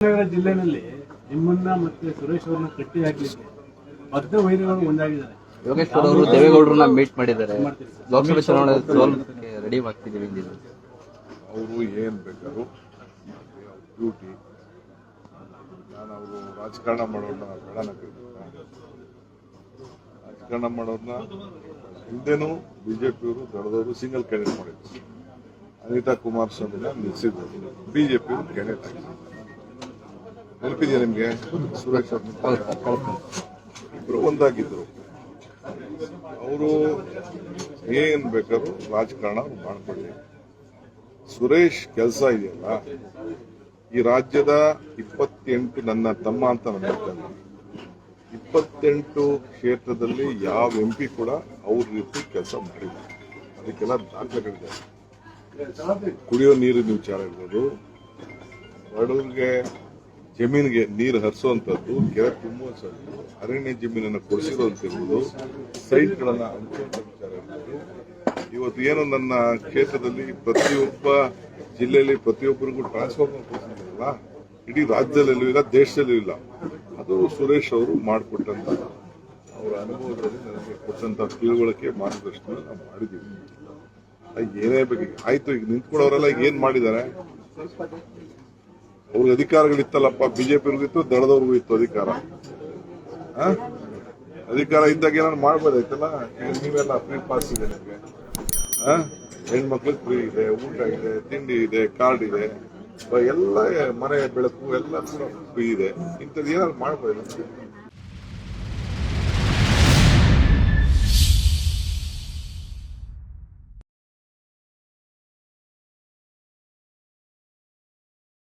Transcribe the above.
ನಗರ ಜಿಲ್ಲೆನಲ್ಲಿ ನಿಮ್ಮನ್ನ ಮತ್ತೆ ಸುರೇಶ್ ಅವರನ್ನ ಕಟ್ಟಿ ಹಾಕ್ಲಿಕ್ಕೆ ಬದ್ಧ ವೈರಿಗಳು ಒಂದಾಗಿದ್ದಾರೆ. ಯೋಗೇಶ್ವರ್ ಅವರು ದೇವೇಗೌಡರನ್ನ ಮೀಟ್ ಮಾಡಿದ್ದಾರೆ. ಲೋಕಸಭೆ ಚುನಾವಣೆ ಸೋಲಕ್ಕೆ ರೆಡಿ ಆಗ್ತಿದ್ದೀವಿ ಅಂದಿದ್ರು ಅವರು ಏನ್ ಬೇಕಾದ್ರು ಡ್ಯೂಟಿ ನಾನು ಅವರು ರಾಜಕಾರಣ ಮಾಡೋದನ್ನ ಬೇಡನ ಕರೀಬೇಕಾ ರಾಜಕಾರಣ ಮಾಡೋದನ್ನ ಹಿಂದೆನೂ ಬಿಜೆಪಿಯವರು ದೊಡ್ಡದವರು ದಳದವರು ಸಿಂಗಲ್ ಕ್ಯಾಂಡಿಡೇಟ್ ಮಾಡಿದ್ರು. ಅನಿತಾ ಕುಮಾರಸ್ವಾಮಿನ ನಿಲ್ಲಿಸಿದ್ರು ಬಿಜೆಪಿಯವರು ಕ್ಯಾಂಡಿಡೇಟ್ ಆಗಿದ್ರು ನೆನಪಿದೆಯಾ ನಿಮಗೆ? ಸುರೇಶ್ ಇಬ್ಬರು ಒಂದಾಗಿದ್ದರು ಅವರು ಏನು ಬೇಕಾದ್ರೂ ರಾಜಕಾರಣ ಮಾಡ್ಕೊಳ್ಳಿ. ಸುರೇಶ್ ಕೆಲಸ ಇದೆಯಲ್ಲ, ಈ ರಾಜ್ಯದ ಇಪ್ಪತ್ತೆಂಟು ನನ್ನ ತಮ್ಮ ಅಂತ ನಾನು ಹೇಳ್ತೇನೆ. ಇಪ್ಪತ್ತೆಂಟು ಕ್ಷೇತ್ರದಲ್ಲಿ ಯಾವ ಎಂ ಪಿ ಕೂಡ ಅವ್ರ ರೀತಿ ಕೆಲಸ ಮಾಡಿಲ್ಲ. ಅದಕ್ಕೆಲ್ಲ ದಾಖಲೆಗಳಿದೆ. ಕುಡಿಯೋ ನೀರಿನ ವಿಚಾರ ಇರ್ಬೋದು ಬಡವರಿಗೆ ಜಮೀನಿಗೆ ನೀರು ಹರಿಸುವಂಥದ್ದು ಕೆರೆ ತುಂಬುವಂಥದ್ದು ಅರಣ್ಯ ಜಮೀನನ್ನು ಕೊಡಿಸಿರುವಂತಿರುವುದು ಸೈಟ್ಗಳನ್ನು ಹಂಚುವಂಥ ವಿಚಾರ ಇರ್ಬೋದು ಇವತ್ತು ಏನು ನನ್ನ ಕ್ಷೇತ್ರದಲ್ಲಿ ಪ್ರತಿಯೊಬ್ಬ ಜಿಲ್ಲೆಯಲ್ಲಿ ಪ್ರತಿಯೊಬ್ಬರಿಗೂ ಟ್ರಾನ್ಸ್ಫಾರ್ಮರ್ ಕೊಡಿಸಿದ್ರಲ್ಲ ಇಡೀ ರಾಜ್ಯದಲ್ಲೂ ಇಲ್ಲ, ದೇಶದಲ್ಲೂ ಇಲ್ಲ. ಅದು ಸುರೇಶ್ ಅವರು ಮಾಡಿಕೊಟ್ಟಂತ ಅವರ ಅನುಭವದಲ್ಲಿ ನನಗೆ ಕೊಟ್ಟಂತ ತಿಳುವಳಿಕೆ ಮಾರ್ಗದರ್ಶನ ನಾವು ಮಾಡಿದ್ದೀವಿ. ಏನೇ ಬೇಕು, ಆಯ್ತು, ಈಗ ನಿಂತ್ಕೊಳ್ಳೋರೆಲ್ಲ ಈಗ ಏನ್ ಮಾಡಿದ್ದಾರೆ? ಅವ್ರಿಗೆ ಅಧಿಕಾರಗಳಿತ್ತಲ್ಲಪ್ಪ ಬಿಜೆಪಿ ಇತ್ತು, ದಳದವ್ರಿಗೂ ಇತ್ತು ಅಧಿಕಾರ? ಅಧಿಕಾರ ಇದ್ದಾಗ ಏನಾದ್ರು ಮಾಡ್ಬೋದಾಯ್ತಲ್ಲ ನೀವೆಲ್ಲ ಫ್ರೀ ಪಾಸ್ ಇದೆ ನಿಮಗೆ. ಹೆಣ್ಮಕ್ಳಿಗೆ ಫ್ರೀ ಇದೆ, ಊಟ ಇದೆ, ತಿಂಡಿ ಇದೆ ಕಾರ್ಡ್ ಇದೆ. ಎಲ್ಲ ಮನೆ ಬೆಳಕು ಎಲ್ಲ ಫ್ರೀ ಇದೆ. ಇಂಥದ್ದು ಏನಾದ್ರು ಮಾಡ್ಬೋದು